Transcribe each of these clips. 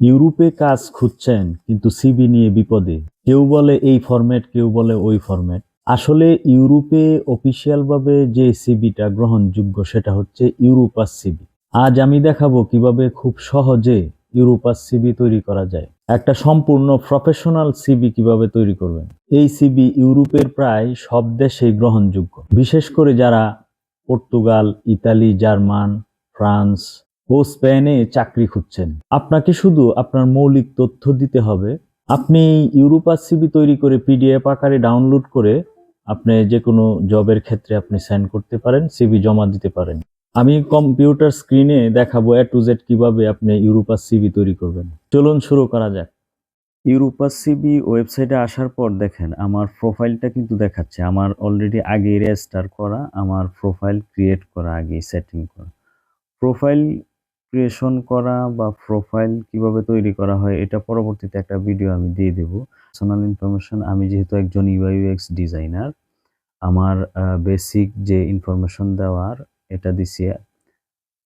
ইউরোপে কাজ খুঁজছেন, কিন্তু সিবি নিয়ে বিপদে। কেউ বলে এই ফরম্যাট কেউ বলে ওই ফরম্যাট আসলে ইউরোপে অফিসিয়াল ভাবে যে সিবিটা গ্রহণযোগ্য, সেটা হচ্ছে ইউরোপাস সিবি আজ আমি দেখাবো কীভাবে খুব সহজে ইউরোপাস সিবি তৈরি করা যায়। একটা সম্পূর্ণ প্রফেশনাল সিবি কীভাবে তৈরি করবেন। এই সিবি ইউরোপের প্রায় সব দেশেই গ্রহণযোগ্য। বিশেষ করে যারা পর্তুগাল, ইতালি, জার্মান, ফ্রান্স ও স্পেনে চাকরি খুঁজছেন। আপনাকে শুধু আপনার মৌলিক তথ্য দিতে হবে। আপনি ইউরোপাস সিবি তৈরি করে পিডিএফ আকারে ডাউনলোড করে আপনি যে কোনো জবের ক্ষেত্রে আপনি সেন্ড করতে পারেন সিবি জমা দিতে পারেন। আমি কম্পিউটার স্ক্রিনে দেখাবো এ টু জেড কীভাবে আপনি ইউরোপাস সিবি তৈরি করবেন। চলুন শুরু করা যাক। ইউরোপাস সিবি ওয়েবসাইটে আসার পর দেখেন, আমার প্রোফাইলটা কিন্তু দেখাচ্ছে। আমার অলরেডি আগে রেজিস্টার করা, আমার প্রোফাইল ক্রিয়েট করা আগে সেটিং করা। প্রোফাইল ক্রিয়েশন করা বা প্রোফাইল কীভাবে তৈরি করা হয়, এটা পরবর্তীতে একটা ভিডিও আমি দিয়ে দেব। পার্সোনাল ইনফরমেশন আমি যেহেতু একজন ইউআইউএক্স ডিজাইনার আমার বেসিক যে ইনফরমেশন দেওয়ার, এটা দিছি।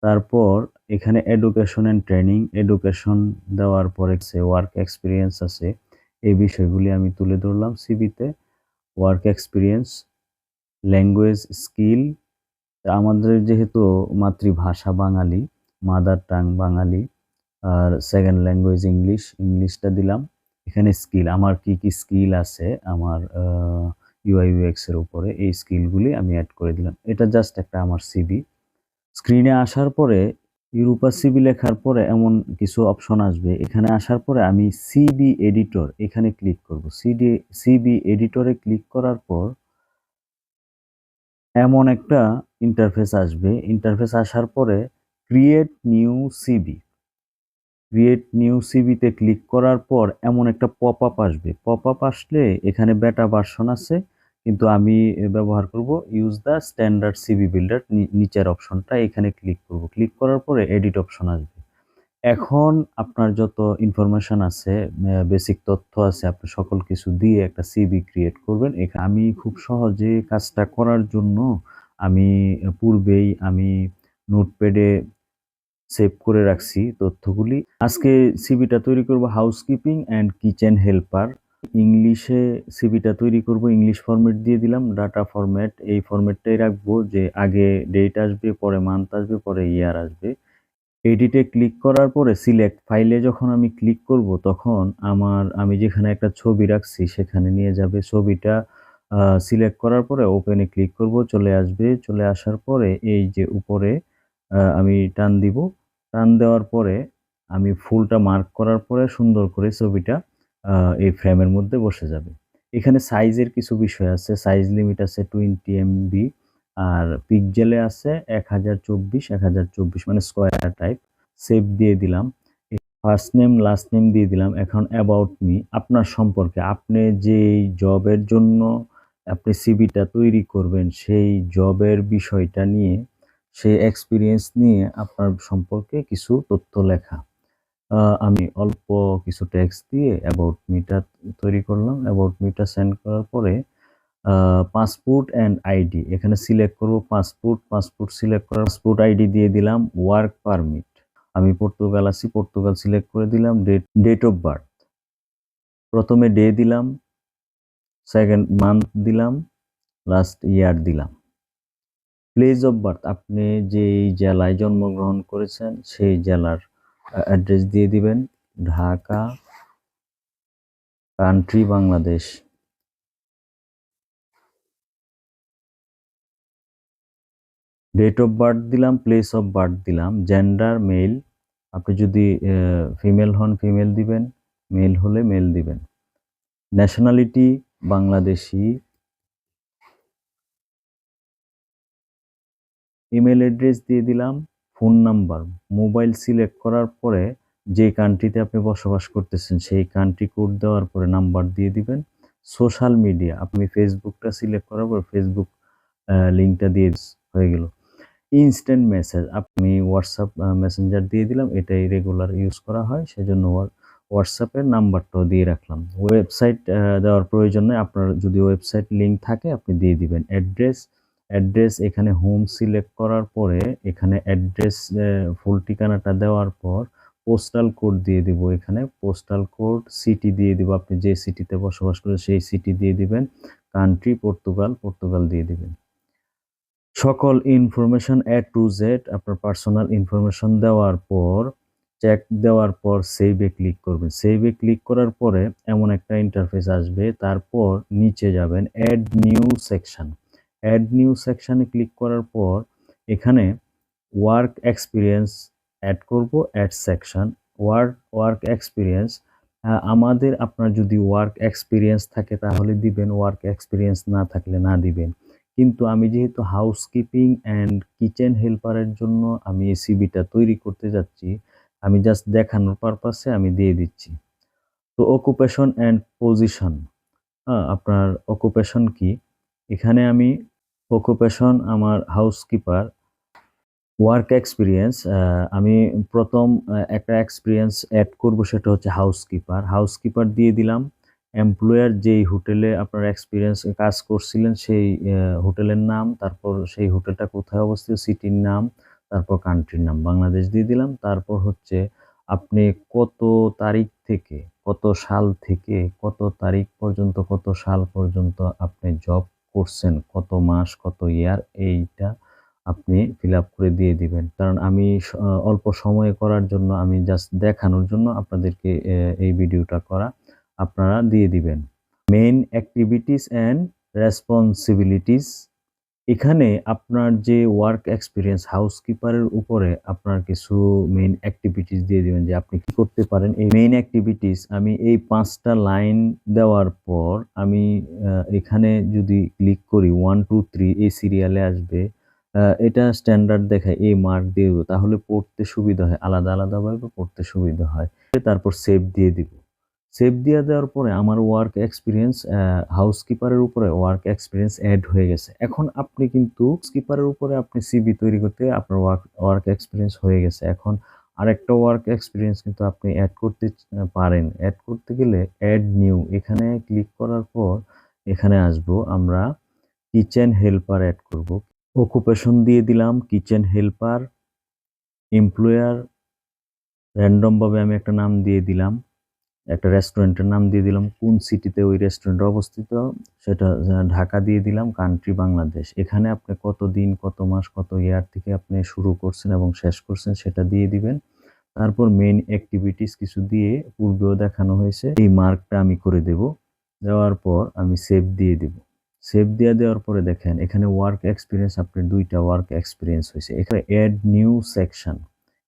তারপর এখানে এডুকেশন অ্যান্ড ট্রেনিং এডুকেশন দেওয়ার পরে সে ওয়ার্ক এক্সপিরিয়েন্স আছে। এই বিষয়গুলি আমি তুলে ধরলাম সিবিতে ওয়ার্ক এক্সপিরিয়েন্স ল্যাঙ্গুয়েজ স্কিল আমাদের যেহেতু মাতৃভাষা বাঙালি মাদার টাং বাঙালি, আর সেকেন্ড ল্যাঙ্গুয়েজ ইংলিশ ইংলিশটা দিলাম। এখানে স্কিল আমার কি কি স্কিল আছে আমার ইউআইউএক্স এর উপরে, এই স্কিলগুলি আমি অ্যাড করে দিলাম। এটা জাস্ট একটা আমার সিবি স্ক্রিনে আসার পরে ইউরোপা সিবি লেখার পরে এমন কিছু অপশন আসবে। এখানে আসার পরে আমি সিবি এডিটর এখানে ক্লিক করব। সিডি সিবি এডিটরে ক্লিক করার পর, এমন একটা ইন্টারফেস আসবে। ইন্টারফেস আসার পরে create new CV create new সিবিতে click করার পর এমন একটা পপ আপ আসবে। পপ আপ আসলে এখানে বেটা ভার্সন আছে, কিন্তু আমি ব্যবহার করব use the standard CV builder নিচের অপশনটা এখানে ক্লিক করব। ক্লিক করার পরে এডিট অপশন আসবে। এখন আপনার যত ইনফরমেশন আছে বেসিক তথ্য আছে, আপনি সকল কিছু দিয়ে একটা সিবি ক্রিয়েট করবেন। আমি খুব সহজে কাজটা করার জন্য আমি পূর্বেই আমি নোটপ্যাডে সেভ করে রাখছি তথ্যগুলি। আজকে সিবিটা তৈরি করব হাউসকিপিং অ্যান্ড কিচেন হেল্পার। ইংলিশে সিবিটা তৈরি করব, ইংলিশ ফরম্যাট দিয়ে দিলাম, ডাটা ফরম্যাট। এই ফরম্যাটটাই রাখব যে আগে ডেট আসবে, পরে মান্থ আসবে, পরে ইয়ার আসবে। এডিটে ক্লিক করার পরে সিলেক্ট ফাইলে যখন আমি ক্লিক করব, তখন আমার, আমি যেখানে একটা ছবি রাখছি সেখানে নিয়ে যাবে ছবিটা। সিলেক্ট করার পরে ওপেনে ক্লিক করব, চলে আসবে। চলে আসার পরে এই যে উপরে আমি টান দিব। টান দেওয়ার পরে আমি ফুলটা মার্ক করার পরে সুন্দর করে ছবিটা এই ফ্রেমের মধ্যে বসে যাবে। এখানে সাইজের কিছু বিষয় আছে। সাইজ লিমিট আছে টোয়েন্টি এমবি আর পিকজেলে আছে এক হাজার চব্বিশ, এক হাজার চব্বিশ মানে স্কোয়ার টাইপ সেভ দিয়ে দিলাম। ফার্স্ট নেম লাস্ট নেম দিয়ে দিলাম। এখন অ্যাবাউট মি আপনার সম্পর্কে। আপনি যেই জবের জন্য আপনি সিবিটা তৈরি করবেন, সেই জবের বিষয়টা নিয়ে সেই এক্সপিরিয়েন্স নিয়ে আপনার সম্পর্কে কিছু তথ্য লেখা। আমি অল্প কিছু টেক্সট দিয়ে অ্যাবাউট মিটা তৈরি করলাম। অ্যাবাউট মিটা সেন্ড করার পরে পাসপোর্ট অ্যান্ড আইডি এখানে সিলেক্ট করব পাসপোর্ট পাসপোর্ট সিলেক্ট করার পাসপোর্ট আইডি দিয়ে দিলাম ওয়ার্ক পারমিট আমি পর্তুগাল আছি পর্তুগাল সিলেক্ট করে দিলাম ডেট ডেট অফ বার্থ প্রথমে ডে দিলাম সেকেন্ড মান্থ দিলাম লাস্ট ইয়ার দিলাম। প্লেস অফ বার্থ আপনি যেই জেলায় জন্মগ্রহণ করেছেন, সেই জেলার অ্যাড্রেস দিয়ে দিবেন। Dhaka country Bangladesh. Date of birth দিলাম প্লেস অফ বার্থ দিলাম। জেন্ডার মেল আপনি যদি ফিমেল হন ফিমেল দিবেন। মেল হলে মেল দিবেন। ন্যাশনালিটি বাংলাদেশি। ইমেল অ্যাড্রেস দিয়ে দিলাম ফোন নাম্বার মোবাইল সিলেক্ট করার পরে যে কান্ট্রিতে আপনি বসবাস করতেছেন সেই কান্ট্রি কোড দেওয়ার পরে নাম্বার দিয়ে দিবেন। সোশ্যাল মিডিয়া আপনি ফেসবুকটা সিলেক্ট করার পর ফেসবুক লিঙ্কটা দিয়ে হয়ে গেল। ইনস্ট্যান্ট মেসেজ আপনি হোয়াটসঅ্যাপ মেসেঞ্জার দিয়ে দিলাম, এটাই রেগুলার ইউজ করা হয়, সেজন্য হোয়াটসঅ্যাপের নাম্বারটাও দিয়ে রাখলাম। ওয়েবসাইট দেওয়ার প্রয়োজন নেই, আপনার যদি ওয়েবসাইট লিঙ্ক থাকে, আপনি দিয়ে দিবেন। অ্যাড্রেস অ্যাড্রেস এখানে হোম সিলেক্ট করার পরে এখানে অ্যাড্রেস ফুল ঠিকানাটা দেওয়ার পর পোস্টাল কোড দিয়ে দিব। এখানে পোস্টাল কোড সিটি দিয়ে দিব। আপনি যে সিটিতে বসবাস করেন সেই সিটি দিয়ে দিবেন। কান্ট্রি পর্তুগাল পর্তুগাল দিয়ে দিবেন। সকল ইনফরমেশন এ টু জেড আপনার পার্সোনাল ইনফরমেশন দেওয়ার পর চেক দেওয়ার পর সেভে ক্লিক করবেন। সেভে ক্লিক করার পরে এমন একটা ইন্টারফেস আসবে। তারপর নিচে যাবেন add new section add new সেকশানে ক্লিক করার পর, এখানে ওয়ার্ক এক্সপিরিয়েন্স অ্যাড করব add section work work experience আমাদের আপনার যদি ওয়ার্ক এক্সপিরিয়েন্স থাকে তাহলে দিবেন ওয়ার্ক এক্সপিরিয়েন্স না থাকলে না দিবেন। কিন্তু আমি যেহেতু হাউসকিপিং অ্যান্ড কিচেন হেল্পারের জন্য আমি এই সিবিটা তৈরি করতে যাচ্ছি, আমি জাস্ট দেখানোর পারপাসে আমি দিয়ে দিচ্ছি। তো অকুপেশন অ্যান্ড পজিশন হ্যাঁ আপনার অকুপেশন কি? এখানে আমি অকুপেশন আমার হাউসকিপার ওয়ার্ক এক্সপিরিয়েন্স আমি প্রথম একটা এক্সপিরিয়েন্স অ্যাড করব সেটা হচ্ছে হাউসকিপার হাউসকিপার দিয়ে দিলাম এমপ্লয়ার যেই হোটেলে আপনার এক্সপিরিয়েন্স কাজ করছিলেন সেই হোটেলের নাম, তারপর সেই হোটেলটা কোথায় অবস্থিত সিটির নাম, তারপর কান্ট্রির নাম, বাংলাদেশ দিয়ে দিলাম। তারপর হচ্ছে আপনি কত তারিখ থেকে, কত সাল থেকে, কত তারিখ পর্যন্ত, কত সাল পর্যন্ত আপনি জব করছেন, কত মাস, কত ইয়ার এইটা আপনি ফিল করে দিয়ে দিবেন। কারণ আমি অল্প সময়ে করার জন্য, আমি জাস্ট দেখানোর জন্য আপনাদেরকে এই ভিডিওটা করা আপনারা দিয়ে দিবেন। মেইন অ্যাক্টিভিটিস অ্যান্ড রেসপন্সিবিলিটিস এখানে আপনার যে ওয়ার্ক এক্সপিরিয়েন্স হাউসকিপারের উপরে আপনার কিছু মেইন অ্যাক্টিভিটিস দিয়ে দিবেন যে আপনি কি করতে পারেন। এই মেইন অ্যাক্টিভিটিস আমি এই পাঁচটা লাইন দেওয়ার পর আমি এখানে যদি ক্লিক করি ওয়ান টু থ্রি এই সিরিয়ালে আসবে এটা স্ট্যান্ডার্ড দেখায় এই মার্ক দিয়ে দেবো। তাহলে পড়তে সুবিধা হয়। আলাদা আলাদাভাবে পড়তে সুবিধা হয়। তারপর সেভ দিয়ে দিব। সেভ দিয়ে দেওয়ার পরে আমার ওয়ার্ক এক্সপিরিয়েন্স হাউসকিপারের উপরে ওয়ার্ক এক্সপিরিয়েন্স অ্যাড হয়ে গেছে। এখন আপনি কিন্তু স্কিপারের উপরে আপনি সিবি তৈরি করতে আপনার ওয়ার্ক ওয়ার্ক এক্সপিরিয়েন্স হয়ে গেছে। এখন আরেকটা ওয়ার্ক এক্সপিরিয়েন্স কিন্তু আপনি অ্যাড করতে পারেন। অ্যাড করতে গেলে অ্যাড নিউ এখানে ক্লিক করার পর এখানে আসব আমরা কিচেন হেল্পার অ্যাড করব। অকুপেশন দিয়ে দিলাম কিচেন হেল্পার এমপ্লয়ার র্যান্ডমভাবে আমি একটা নাম দিয়ে দিলাম। একটা রেস্টুরেন্টের নাম দিয়ে দিলাম। কোন সিটিতে ওই রেস্টুরেন্ট অবস্থিত? সেটা ঢাকা দিয়ে দিলাম কান্ট্রি বাংলাদেশ। এখানে আপনি কত দিন, কত মাস, কত ইয়ার থেকে আপনি শুরু করছেন এবং শেষ করছেন সেটা দিয়ে দিবেন। তারপর মেইন অ্যাক্টিভিটিস কিছু দিয়ে পূর্বেও দেখানো হয়েছে। এই মার্কটা আমি করে দেব। দেওয়ার পর আমি সেভ দিয়ে দিব। সেভ দিয়ে দেওয়ার পরে দেখেন, এখানে ওয়ার্ক এক্সপিরিয়েন্স আপনার দুইটা ওয়ার্ক এক্সপিরিয়েন্স হয়েছে। এখানে অ্যাড নিউ সেকশন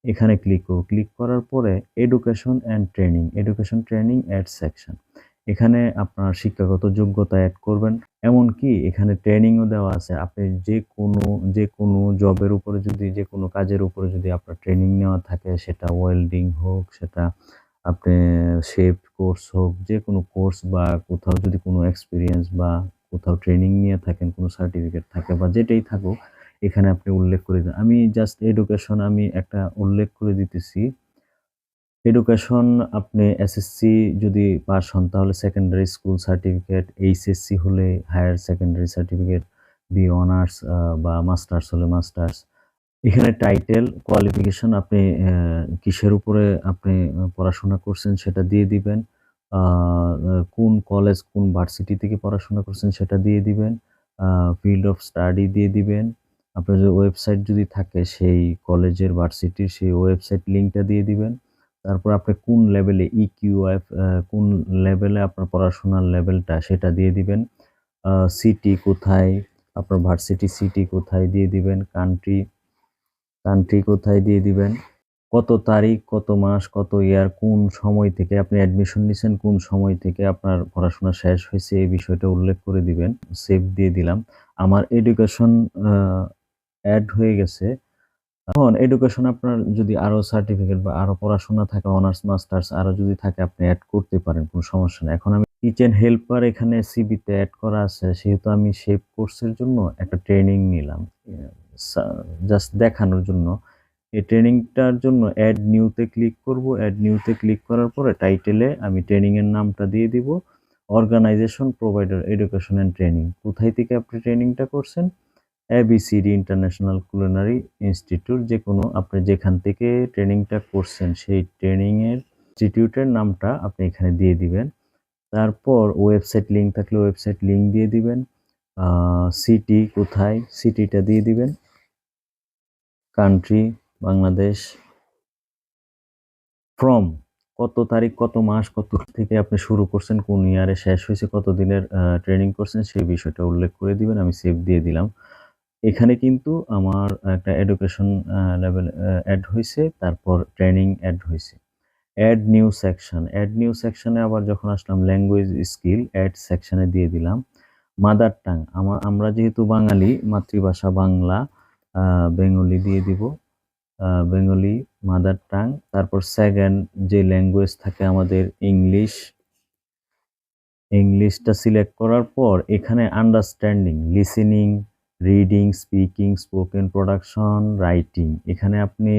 এখানে ক্লিক করব ক্লিক করার পরে education and training education training add section এখানে আপনার শিক্ষাগত যোগ্যতা অ্যাড করবেন। এমনকি এখানে ট্রেনিংও দেওয়া আছে। আপনি যে কোনো যে কোনো জবের উপরে যদি, যে কোনো কাজের উপরে যদি আপনার ট্রেনিং নেওয়া থাকে, সেটা ওয়েল্ডিং হোক, সেটা আপনি শেপ কোর্স হোক, যে কোনো কোর্স বা কোথাও যদি কোনো এক্সপিরিয়েন্স বা কোথাও ট্রেনিং নিয়ে থাকেন, কোনো সার্টিফিকেট থাকে বা যেটাই থাকুক এখানে আপনি উল্লেখ করে দেন। আমি জাস্ট এডুকেশন আমি একটা উল্লেখ করে দিতেছি। এডুকেশন আপনি এসএসসি যদি পাস হন তাহলে সেকেন্ডারি স্কুল সার্টিফিকেট এইচএসসি হলে higher secondary certificate B honours বা মাস্টার্স হলে মাস্টার্স এখানে টাইটেল কোয়ালিফিকেশন আপনি কিসের উপরে আপনি পড়াশোনা করছেন সেটা দিয়ে দিবেন। কোন কলেজ কোন ভার্সিটি থেকে পড়াশোনা করছেন সেটা দিয়ে দিবেন। ফিল্ড অফ স্টাডি দিয়ে দিবেন। আপনার যে ওয়েবসাইট যদি থাকে, সেই কলেজের ভার্সিটির সেই ওয়েবসাইট লিঙ্কটা দিয়ে দিবেন। তারপর আপনি কোন লেভেলে ইকিউএফ কোন লেভেলে আপনার পড়াশোনার লেভেলটা সেটা দিয়ে দিবেন। সিটি কোথায়, আপনার ভার্সিটি সিটি কোথায় দিয়ে দিবেন কান্ট্রি কান্ট্রি কোথায় দিয়ে দিবেন, কত তারিখ, কত মাস, কত ইয়ার কোন সময় থেকে আপনি অ্যাডমিশন নিছেন, কোন সময় থেকে আপনার পড়াশোনা শেষ হয়েছে, এই বিষয়টা উল্লেখ করে দিবেন। সেভ দিয়ে দিলাম। আমার এডুকেশন অ্যাড হয়ে গেছে। এখন এডুকেশন আপনার যদি আরও সার্টিফিকেট বা আরও পড়াশোনা থাকে অনার্স মাস্টার্স আরও যদি থাকে, আপনি অ্যাড করতে পারেন, কোনো সমস্যা নেই। এখন আমি কিচেন হেল্পার এখানে সিবিতে অ্যাড করা আছে, সেহেতু আমি শেপ কোর্সের জন্য একটা ট্রেনিং নিলাম। জাস্ট দেখানোর জন্য। এই ট্রেনিংটার জন্য অ্যাড নিউতে ক্লিক করব। অ্যাড নিউতে ক্লিক করার পরে টাইটেলে আমি ট্রেনিংয়ের নামটা দিয়ে দিব। Organisation provider education and training কোথায় থেকে আপনি ট্রেনিংটা করছেন? এবিসিডি ইন্টারন্যাশনাল কুলিনারি ইনস্টিটিউট যে কোনো আপনি যেখান থেকে ট্রেনিংটা করছেন, সেই ট্রেনিংয়ের ইনস্টিটিউটের নামটা আপনি এখানে দিয়ে দিবেন। তারপর ওয়েবসাইট লিঙ্ক থাকলে ওয়েবসাইট লিঙ্ক দিয়ে দিবেন। সিটি কোথায় সিটিটা দিয়ে দিবেন। কান্ট্রি বাংলাদেশ। ফ্রম কত তারিখ, কত মাস, কত থেকে আপনি শুরু করছেন, কোন ইয়ারে শেষ হয়েছে কত দিনের ট্রেনিং করছেন, সেই বিষয়টা উল্লেখ করে দিবেন। আমি সেভ দিয়ে দিলাম। এখানে কিন্তু আমার একটা এডুকেশন লেভেল অ্যাড হয়েছে তারপর ট্রেনিং অ্যাড হয়েছে add new section add new সেকশনে আবার যখন আসলাম ল্যাঙ্গুয়েজ স্কিল অ্যাড সেকশনে দিয়ে দিলাম। মাদার টাং আমার আমরা যেহেতু বাঙালি, মাতৃভাষা বাংলা বেঙ্গলি দিয়ে দিব। বেঙ্গলি মাদার টাং তারপর সেকেন্ড যে ল্যাঙ্গুয়েজ থাকে আমাদের ইংলিশ ইংলিশটা সিলেক্ট করার পর এখানে understanding listening reading speaking spoken production writing এখানে আপনি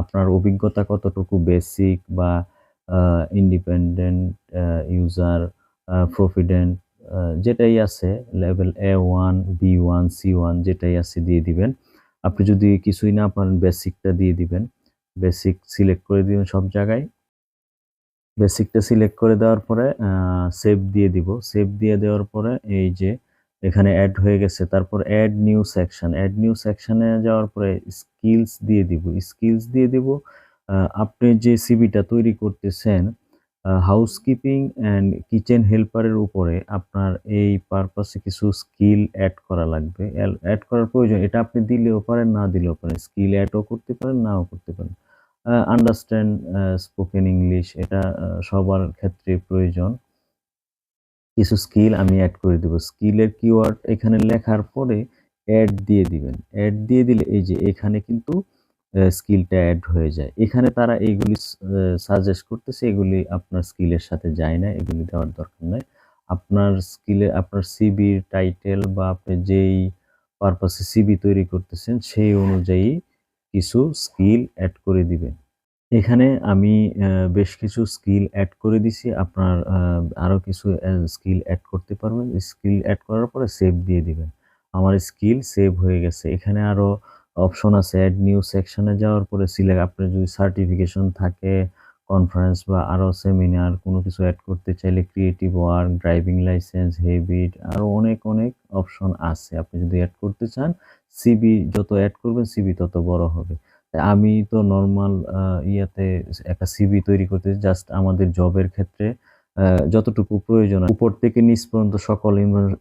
আপনার অভিজ্ঞতা কতটুকু বেসিক বা ইন্ডিপেন্ডেন্ট ইউজার প্রফিডেন্ট যেটাই আছে level A one B one C one যেটাই আছে দিয়ে দিবেন। আপনি যদি কিছুই না পারেন বেসিকটা দিয়ে দিবেন। বেসিক সিলেক্ট করে দিবেন সব জায়গায়। বেসিকটা সিলেক্ট করে দেওয়ার পরে সেভ দিয়ে দিব। সেভ দিয়ে দেওয়ার পরে, এই যে এখানে অ্যাড হয়ে গেছে। তারপর add new section add new সেকশনে যাওয়ার পরে স্কিলস দিয়ে দিব। স্কিলস দিয়ে দিব আপনি যে সিবিটা তৈরি করতেছেন হাউসকিপিং অ্যান্ড কিচেন হেল্পারের উপরে আপনার এই পারপাসে কিছু স্কিল অ্যাড করা লাগবে। অ্যাড করার প্রয়োজন, এটা আপনি দিলেও পারেন, না দিলেও পারেন। স্কিল অ্যাডও করতে পারেন, নাও করতে পারেন। আন্ডারস্ট্যান্ড স্পোকেন ইংলিশ এটা সবার ক্ষেত্রে প্রয়োজন। কিছু স্কিল আমি অ্যাড করে দেবো। স্কিলের কিওয়ার্ড এখানে লেখার পরে অ্যাড দিয়ে দিবেন। অ্যাড দিয়ে দিলে এই যে এখানে কিন্তু স্কিলটা অ্যাড হয়ে যায়। এখানে তারা এইগুলি সাজেস্ট করতেছে, এগুলি আপনার স্কিলের সাথে যায় না, এগুলি দেওয়ার দরকার নয় আপনার স্কিলে আপনার সিবির টাইটেল বা আপনি যেই পারপাসে সিবি তৈরি করতেছেন, সেই অনুযায়ী কিছু স্কিল অ্যাড করে দিবেন। এখানে আমি বেশ কিছু স্কিল অ্যাড করে দিছি। আপনার আরও কিছু স্কিল অ্যাড করতে পারবেন। স্কিল অ্যাড করার পরে সেভ দিয়ে দিবেন। আমার স্কিল সেভ হয়ে গেছে। এখানে আরও অপশন আছে অ্যাড নিউ সেকশনে যাওয়ার পরে সিলেক্ট আপনার যদি সার্টিফিকেশন থাকে কনফারেন্স বা আরও সেমিনার কোনো কিছু অ্যাড করতে চাইলে creative work driving licence habit আরও অনেক অনেক অপশন আছে। আপনি যদি অ্যাড করতে চান সিবি যত অ্যাড করবেন সিবি তত বড় হবে। আমি তো নর্মাল ইয়াতে একটা সিবি তৈরি করতে জাস্ট আমাদের জবের ক্ষেত্রে যতটুকু প্রয়োজন উপর থেকে নিচ পর্যন্ত সকল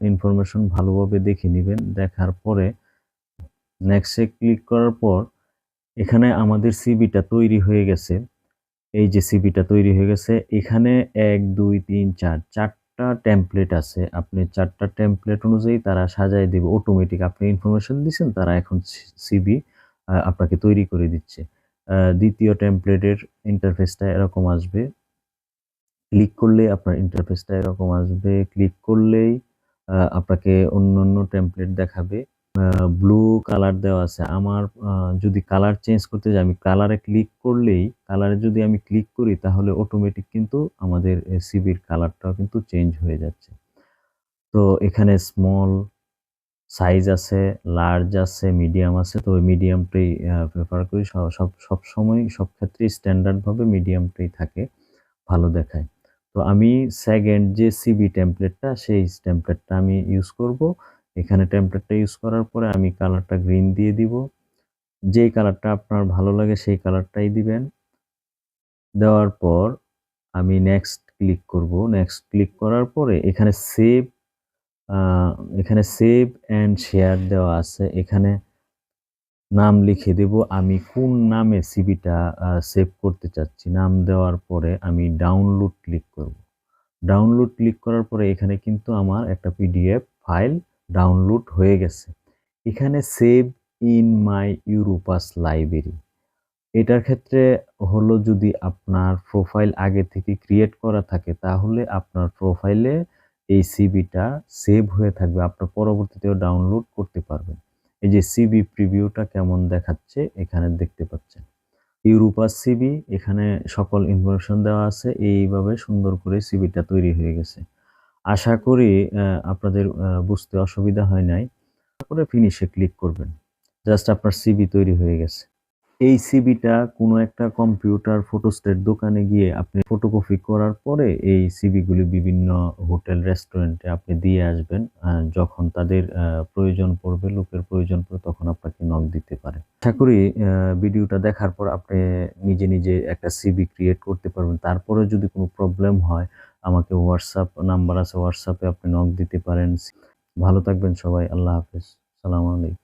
ইনফরমেশন ভালোভাবে দেখে নেবেন, দেখার পরে নেক্সটে ক্লিক করার পর এখানে আমাদের সিবিটা তৈরি হয়ে গেছে। এই যে সিবিটা তৈরি হয়ে গেছে, এখানে এক, দুই, তিন, চার, চারটা টেমপ্লেট আছে। আপনি চারটা টেমপ্লেট অনুযায়ী তারা সাজায় দেবে অটোমেটিক আপনি ইনফরমেশন দিচ্ছেন তারা এখন সিবি আপনাকে তৈরি করে দিচ্ছে। দ্বিতীয় টেমপ্লেটের ইন্টারফেসটা এরকম আসবে। ক্লিক করলে আপনার ইন্টারফেসটা এরকম আসবে। ক্লিক করলেই আপনাকে অন্য অন্য টেমপ্লেট দেখাবে ব্লু কালার দেওয়া আছে। আমার যদি কালার চেঞ্জ করতে যাই, আমি কালারে ক্লিক করলেই কালারে যদি আমি ক্লিক করি, তাহলে অটোমেটিক কিন্তু আমাদের সিবির কালারটাও কিন্তু চেঞ্জ হয়ে যাচ্ছে। তো এখানে স্মল সাইজ আছে লার্জ আছে মিডিয়াম আছে, তো ওই মিডিয়ামটাই প্রেফার করি। সব সব সময়, সব ক্ষেত্রেই স্ট্যান্ডার্ডভাবে মিডিয়ামটাই থাকে, ভালো দেখায়। তো আমি সেকেন্ড যে সিবি টেমপ্লেটটা সেই টেমপ্লেটটা আমি ইউজ করব। এখানে টেমপ্লেটটা ইউজ করার পরে আমি কালারটা গ্রিন দিয়ে দিব। যেই কালারটা আপনার ভালো লাগে, সেই কালারটাই দিবেন। দেওয়ার পর আমি নেক্সট ক্লিক করব। নেক্সট ক্লিক করার পরে এখানে সেভ এখানে সেভ অ্যান্ড শেয়ার দেওয়া আছে। এখানে নাম লিখে দেব। আমি কোন নামে সিবিটা সেভ করতে চাচ্ছি? নাম দেওয়ার পরে আমি ডাউনলোড ক্লিক করব। ডাউনলোড ক্লিক করার পরে এখানে কিন্তু আমার একটা পিডিএফ ফাইল ডাউনলোড হয়ে গেছে। এখানে save in my Europass library এটার ক্ষেত্রে হলো যদি আপনার প্রোফাইল আগে থেকে ক্রিয়েট করা থাকে, তাহলে আপনার প্রোফাইলে এই সিবিটা সেভ হয়ে থাকবে, আপনার পরবর্তীতেও ডাউনলোড করতে পারবেন। এই যে সিবি প্রিভিউটা কেমন দেখাচ্ছে এখানে দেখতে পাচ্ছেন। ইউরোপাস সিবি এখানে সকল ইনফরমেশন দেওয়া আছে, এইভাবে সুন্দর করে সিবিটা তৈরি হয়ে গেছে। আশা করি আপনাদের বুঝতে অসুবিধা হয় নাই। করে ফিনিশে ক্লিক করবেন। জাস্ট আপনার সিবি তৈরি হয়ে গেছে। এই সিবিটা কোনো একটা কম্পিউটার ফটোস্টেট দোকানে গিয়ে আপনি ফটোকপি করার পরে এই সিবিগুলি বিভিন্ন হোটেল রেস্টুরেন্টে আপনি দিয়ে আসবেন। যখন তাদের প্রয়োজন পড়বে, লোকের প্রয়োজন পড়বে, তখন আপনাকে নক দিতে পারে। আশা করি ভিডিওটা দেখার পর আপনি নিজে নিজে একটা সিবি ক্রিয়েট করতে পারবেন। তারপরে যদি কোনো প্রবলেম হয়, আমাকে হোয়াটসঅ্যাপ নাম্বার আছে হোয়াটসঅ্যাপে আপনি নক দিতে পারেন। ভালো থাকবেন সবাই, আল্লাহ হাফেজ। সালাম আলাইকুম।